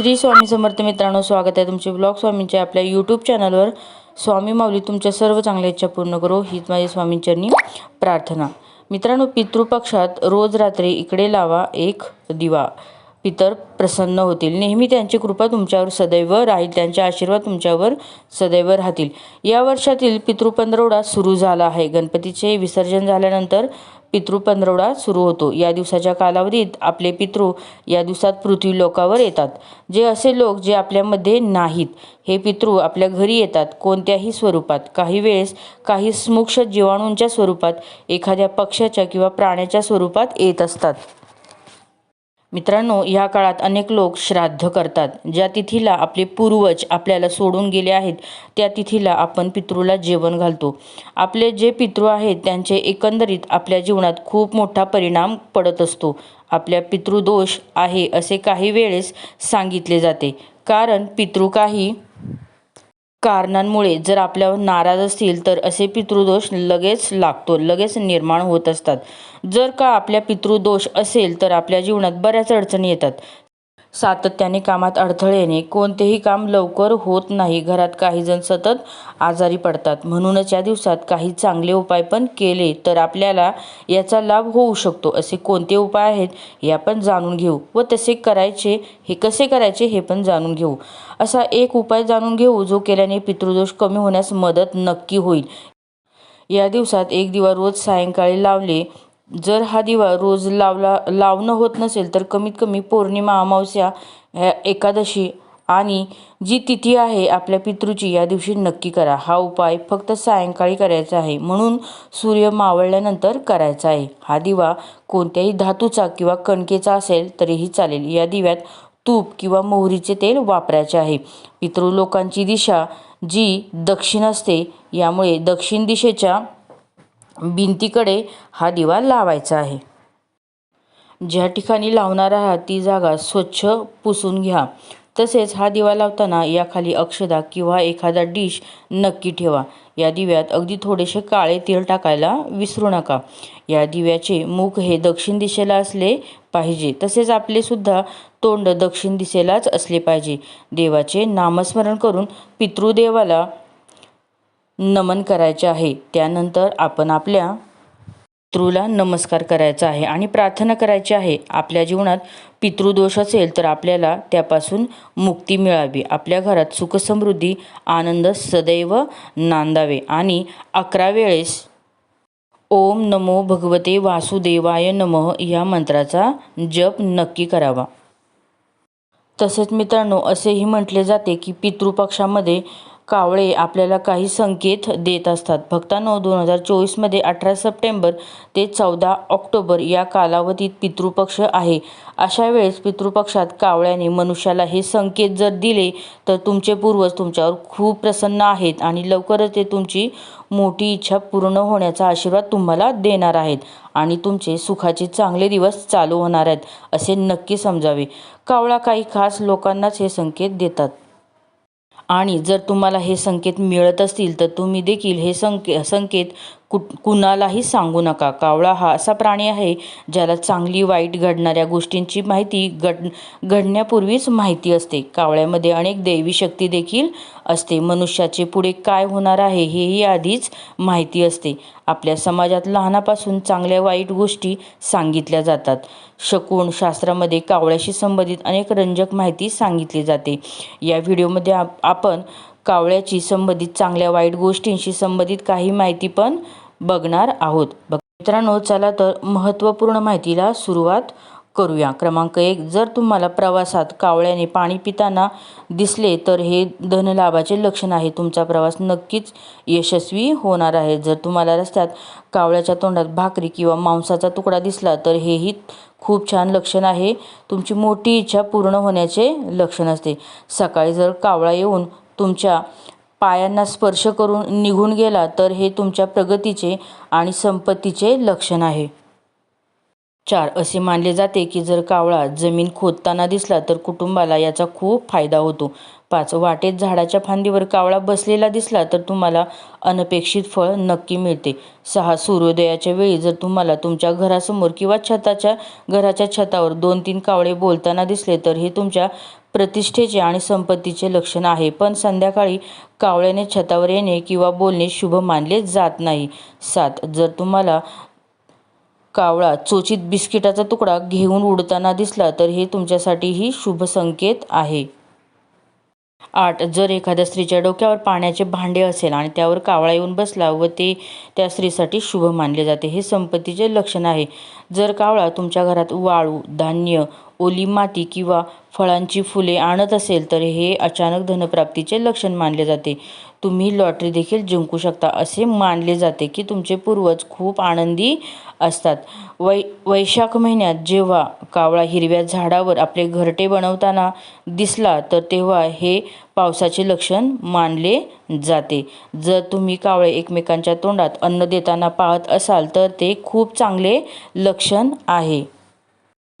श्री स्वामी समर्थ मित्रांनो स्वागत आहे तुमचे ब्लॉग स्वामींच्या आपल्या यूट्यूब चॅनलवर स्वामी माऊली तुमच्या सर्व चांगल्या इच्छा पूर्ण करो. हीच माझी स्वामींच्यांनी प्रार्थना. मित्रांनो पितृपक्षात रोज रात्री इकडे लावा एक दिवा. पितर प्रसन्न होतील. नेहमी त्यांची कृपा तुमच्यावर सदैव राहील. त्यांचे आशीर्वाद तुमच्यावर सदैव राहतील. या वर्षातील पितृपंधरवडा सुरू झाला आहे. गणपतीचे विसर्जन झाल्यानंतर पितृपंधरवडा सुरू होतो. या दिवसाच्या कालावधीत आपले पितृ या दिवसात पृथ्वी लोकावर येतात. जे असे लोक जे आपल्यामध्ये नाहीत हे पितृ आपल्या घरी येतात कोणत्याही स्वरूपात. काही वेळेस काही स्मुक्ष जीवाणूंच्या स्वरूपात एखाद्या पक्षाच्या किंवा प्राण्याच्या स्वरूपात येत असतात. मित्रांनो या काळात अनेक लोक श्राद्ध करतात. ज्या तिथीला आपले पूर्वज आपल्याला सोडून गेले आहेत त्या तिथीला आपण पितृला जेवण घालतो. आपले जे पितृ आहेत त्यांचे एकंदरीत आपल्या जीवनात खूप मोठा परिणाम पडत असतो. आपल्या पितृदोष आहे असे काही वेळेस सांगितले जाते. कारण पितृ काही कारणांमुळे जर आपल्यावर नाराज असतील तर असे पितृदोष लगेच लागतो लगेच निर्माण होत असतात. जर का आपल्या पितृदोष असेल तर आपल्या जीवनात बऱ्याच अडचणी येतात. सातत्याने कामात अडथळे येणे कोणतेही काम लवकर होत नाही घरात काहीजण सतत आजारी पडतात. म्हणूनच या दिवसात काही चांगले उपाय पण केले तर आपल्याला याचा लाभ होऊ शकतो. असे कोणते उपाय आहेत हे आपण जाणून घेऊ व तसे करायचे हे कसे करायचे हे पण जाणून घेऊ. असा एक उपाय जाणून घेऊ जो केल्याने पितृदोष कमी होण्यास मदत नक्की होईल. या दिवसात एक दिवा रोज सायंकाळी लावले जर हा दिवा रोज लावला लावणं होत नसेल तर कमीत कमी पौर्णिमा अमावस्या ह्या एकादशी आणि जी तिथी आहे आपल्या पितृची या दिवशी नक्की करा. हा उपाय फक्त सायंकाळी करायचा आहे. म्हणून सूर्य मावळल्यानंतर करायचा आहे. हा दिवा कोणत्याही धातूचा किंवा कणकेचा असेल तरीही चालेल. या दिव्यात तूप किंवा मोहरीचे तेल वापरायचे आहे. पितृ लोकांची दिशा जी दक्षिण असते यामुळे दक्षिण दिशेच्या भिंतीकडे हा दिवा लावायचा आहे. ज्या ठिकाणी लावणार आहात ती जागा स्वच्छ पुसून घ्या. तसेच हा दिवा लावताना याखाली अक्षदा किंवा एखादा डिश नक्की ठेवा. या दिव्यात अगदी थोडेसे काळे तेल टाकायला विसरू नका. या दिव्याचे मुख हे दक्षिण दिशेला असले पाहिजे. तसेच आपलेसुद्धा तोंड दक्षिण दिशेलाच असले पाहिजे. देवाचे नामस्मरण करून पितृदेवाला नमन करायचे आहे. त्यानंतर आपण आपल्या पितृला नमस्कार करायचा आहे आणि प्रार्थना करायची आहे. आपल्या जीवनात पितृदोष असेल तर आपल्याला त्यापासून मुक्ती मिळावी. आपल्या घरात सुखसमृद्धी आनंद सदैव नांदावे. आणि अकरा वेळेस ओम नमो भगवते वासुदेवाय नमः या मंत्राचा जप नक्की करावा. तसेच मित्रांनो असेही म्हटले जाते की पितृपक्षामध्ये कावळे आपल्याला काही संकेत देत असतात. भक्तांनो दोन हजार चोवीसमध्ये अठरा सप्टेंबर ते चौदा ऑक्टोबर या कालावधीत पितृपक्ष आहे. अशा वेळेस पितृपक्षात कावळ्याने मनुष्याला हे संकेत जर दिले तर तुमचे पूर्वज तुमच्यावर खूप प्रसन्न आहेत आणि लवकरच ते तुमची मोठी इच्छा पूर्ण होण्याचा आशीर्वाद तुम्हाला देणार आहेत आणि तुमचे सुखाचे चांगले दिवस चालू होणार आहेत असे नक्की समजावे. कावळा काही खास लोकांनाच हे संकेत देतात. आणि जर तुम्हाला हे संकेत मिळत असतील तर तुम्ही देखील हे संके संकेत कु कुणालाही सांगू नका. कावळा हा असा प्राणी आहे ज्याला चांगली वाईट घडणाऱ्या गोष्टींची माहिती घड घडण्यापूर्वीच माहिती असते. कावळ्यामध्ये अनेक दैवी शक्ती देखील असते. मनुष्याचे पुढे काय होणार आहे हेही आधीच माहिती असते. आपल्या समाजात लहानापासून चांगल्या वाईट गोष्टी सांगितल्या जातात. शकुन शास्त्रामध्ये कावळ्याशी संबंधित अनेक रंजक माहिती सांगितली जाते. या व्हिडिओमध्ये आप आपण कावळ्याची संबंधित चांगल्या वाईट गोष्टींशी संबंधित काही माहिती पण बघणार आहोत. बघ मित्रांनो चला तर महत्त्वपूर्ण माहितीला सुरुवात करूया. क्रमांक एक जर तुम्हाला प्रवासात कावळ्याने पाणी पिताना दिसले तर हे धनलाभाचे लक्षण आहे. तुमचा प्रवास नक्कीच यशस्वी होणार आहे. जर तुम्हाला रस्त्यात कावळ्याच्या तोंडात भाकरी किंवा मांसाचा तुकडा दिसला तर हेही खूप छान लक्षण आहे. तुमची मोठी इच्छा पूर्ण होण्याचे लक्षण असते. सकाळी जर कावळा येऊन तुमच्या पायांना स्पर्श करून निघून गेला तर हे तुमच्या प्रगतीचे आणि संपत्तीचे लक्षण आहे. चार असे मानले जाते की जर कावळा जमीन खोदताना दिसला तर कुटुंबाला याचा खूप फायदा होतो. पाच वाटेत झाडाच्या फांदीवर कावळा बसलेला दिसला तर तुम्हाला अनपेक्षित फळ नक्की मिळते. सहा सूर्योदयाच्या वेळी जर तुम्हाला तुमच्या घरासमोर किंवा छताच्या घराच्या छतावर दोन तीन कावळे बोलताना दिसले तर हे तुमच्या प्रतिष्ठेचे आणि संपत्तीचे लक्षण आहे. पण संध्याकाळी कावळ्याने छतावर येणे किंवा बोलणे शुभ मानले जात नाही. सात जर तुम्हाला कावळा चोचित बिस्किटाचा तुकडा घेऊन उडताना दिसला तर हे तुमच्यासाठीही शुभ संकेत आहे. आठ जर एखाद्या स्त्रीच्या डोक्यावर पाण्याचे भांडे असेल आणि त्यावर कावळा येऊन बसला व ते त्या स्त्रीसाठी शुभ मानले जाते हे संपत्तीचे लक्षण आहे. जर कावळा तुमच्या घरात वाळू धान्य ओली माती किंवा फळांची फुले आणत असेल तर हे अचानक धनप्राप्तीचे लक्षण मानले जाते. तुम्ही लॉटरी देखील जिंकू शकता असे मानले जाते की तुमचे पूर्वज खूप आनंदी असतात. वै वैशाख महिन्यात जेव्हा कावळा हिरव्या झाडावर आपले घरटे बनवताना दिसला तर तेव्हा हे पावसाचे लक्षण मानले जाते. जर तुम्ही कावळे एकमेकांच्या तोंडात अन्न देताना पाहत असाल तर ते खूप चांगले लक्षण आहे.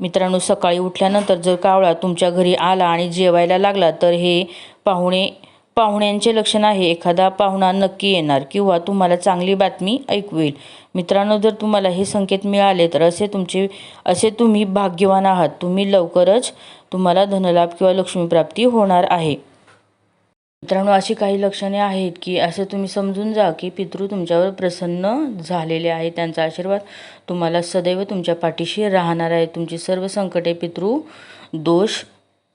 मित्रांनो सकाळी उठल्यानंतर जर कावळा तुमच्या घरी आला आणि जेवायला लागला तर हे पाहुणे पाहुण्यांचे लक्षण आहे. एखादा पाहुणा नक्की येणार किंवा तुम्हाला चांगली बातमी ऐकू येईल मित्रांनो जर तुम्हाला हे संकेत मिळाले तर असे तुमचे असे तुम्ही भाग्यवान आहात. तुम्ही लवकरच तुम्हाला धनलाभ किंवा लक्ष्मीप्राप्ती होणार आहे. मित्रांनो अशी काही लक्षणे आहेत की असं तुम्ही समजून जा की पितृ तुमच्यावर प्रसन्न झालेले आहे. त्यांचा आशीर्वाद तुम्हाला सदैव तुमच्या पाठीशी राहणार आहे. तुमची सर्व संकटे पितृ दोष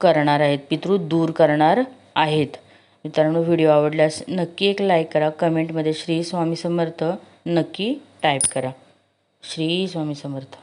करणार आहेत. पितृ दूर करणार आहेत. मित्रांनो व्हिडिओ आवडल्यास नक्की एक लाईक करा. कमेंटमध्ये श्री स्वामी समर्थ नक्की टाईप करा. श्री स्वामी समर्थ.